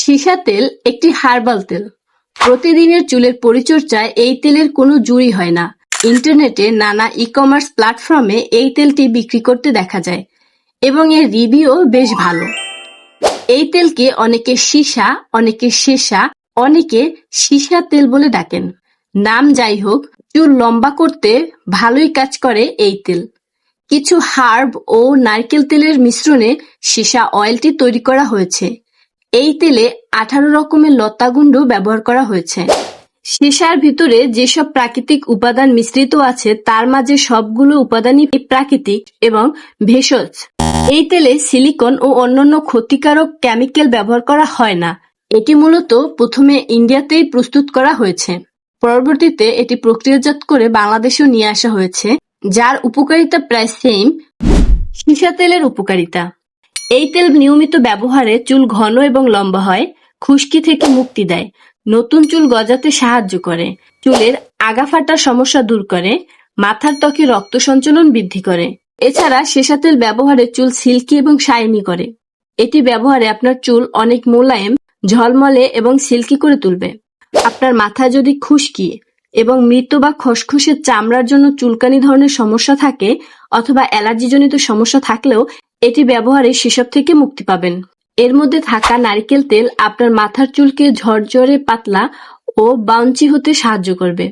সীসা তেল, একটি হার্বাল তেল। প্রতিদিনের চুলের পরিচর্যায় এই তেলের কোনো জুড়ি হয় না। ইন্টারনেটে নানা ই কমার্স প্ল্যাটফর্মে এই তেলটি বিক্রি করতে দেখা যায় এবং এর রিভিউ বেশ ভালো। এই তেলকে অনেকে সীসা, অনেকে শেষা অনেকে সীসা তেল বলে ডাকেন। নাম যাই হোক, চুল লম্বা করতে ভালোই কাজ করে এই তেল। কিছু হার্ব ও নারকেল তেলের মিশ্রণে সীসা অয়েলটি তৈরি করা হয়েছে। এই তেলে আঠারো রকমের লতাগুন্ড ব্যবহার করা হয়েছে। সীসার ভিতরে যেসব প্রাকৃতিক উপাদান মিশ্রিত আছে, তার মাঝে সবগুলো উপাদানই প্রাকৃতিক এবং ভেষজ। এই তেলে সিলিকন ও অন্যান্য ক্ষতিকারক কেমিক্যাল ব্যবহার করা হয় না। এটি মূলত প্রথমে ইন্ডিয়াতেই প্রস্তুত করা হয়েছে। পরবর্তীতে এটি প্রক্রিয়াজাত করে বাংলাদেশেও নিয়ে আসা হয়েছে, যার উপকারিতা প্রায় সেম সীসা তেলের উপকারিতা। এই তেল নিয়মিত ব্যবহারে চুল ঘন এবং লম্বা হয়, খুশকি থেকে মুক্তি দেয়। নতুন চুল গজাতে সাহায্য করে। চুলের আগা ফাটার সমস্যা দূর করে, মাথার ত্বকে রক্ত সঞ্চালন বৃদ্ধি করে। এছাড়া সেসা তেল ব্যবহারে চুল সিল্কি এবং শাইনি করে। এটি ব্যবহারে আপনার চুল অনেক মোলায়েম, ঝলমলে এবং সিল্কি করে তুলবে। আপনার মাথায় যদি খুশকি এবং মৃত বা খসখসে চামড়ার জন্য চুলকানি ধরনের সমস্যা থাকে অথবা অ্যালার্জিজনিত সমস্যা থাকলেও এটি ব্যবহারে সেসব থেকে মুক্তি পাবেন। এর মধ্যে থাকা নারকেল তেল আপনার মাথার চুলকে ঝরঝরে পাতলা ও বাউঞ্চি হতে সাহায্য করবে।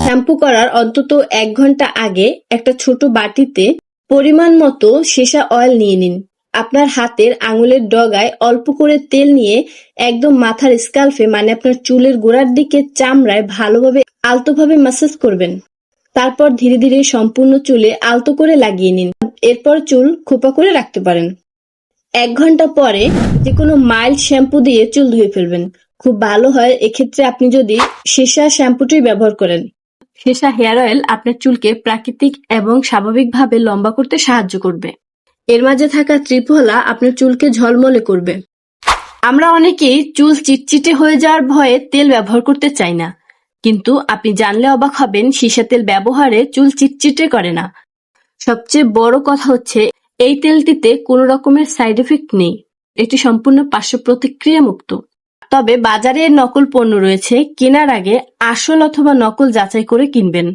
শ্যাম্পু করার অন্তত এক ঘণ্টা আগে একটা ছোট বাটিতে পরিমাণ মতো সেসা অয়েল নিয়ে নিন। আপনার হাতের আঙুলের ডগায় অল্প করে তেল নিয়ে একদম মাথার স্কাল্ফে মানে আপনার চুলের গোড়ার দিকে চামড়ায় ভালোভাবে, আলতোভাবে ম্যাসাজ করবেন। তারপর ধীরে ধীরে সম্পূর্ণ চুলে আলতো করে লাগিয়ে নিন। এরপর চুল খোপা করে রাখতে পারেন। এক ঘণ্টা পরে যে কোনো মাইল্ড শ্যাম্পু দিয়ে চুল ধুয়ে ফেলবেন। খুব ভালো হয় এক্ষেত্রে আপনি যদি সেসা শ্যাম্পুটি ব্যবহার করেন। সেসা হেয়ার অয়েল আপনার চুলকে প্রাকৃতিক এবং স্বাভাবিকভাবে লম্বা করতে সাহায্য করবে। এর মাঝে থাকা ত্রিফলা আপনার চুলকে ঝলমলে করবে। আমরা অনেকেই চুল চিটচিটে হয়ে যাওয়ার ভয়ে তেল ব্যবহার করতে চাই না। কিন্তু আপনি জানলে অবাক হবেন, সীসা তেল ব্যবহারে চুল চিটচিটে করে না। সবচেয়ে বড় কথা হচ্ছে, এই তেলটিতে কোনো রকমের সাইড এফেক্ট নেই। এটি সম্পূর্ণ পার্শ্ব প্রতিক্রিয়া মুক্ত তবে বাজারে নকল পণ্য রয়েছে, কেনার আগে আসল অথবা নকল যাচাই করে কিনবেন।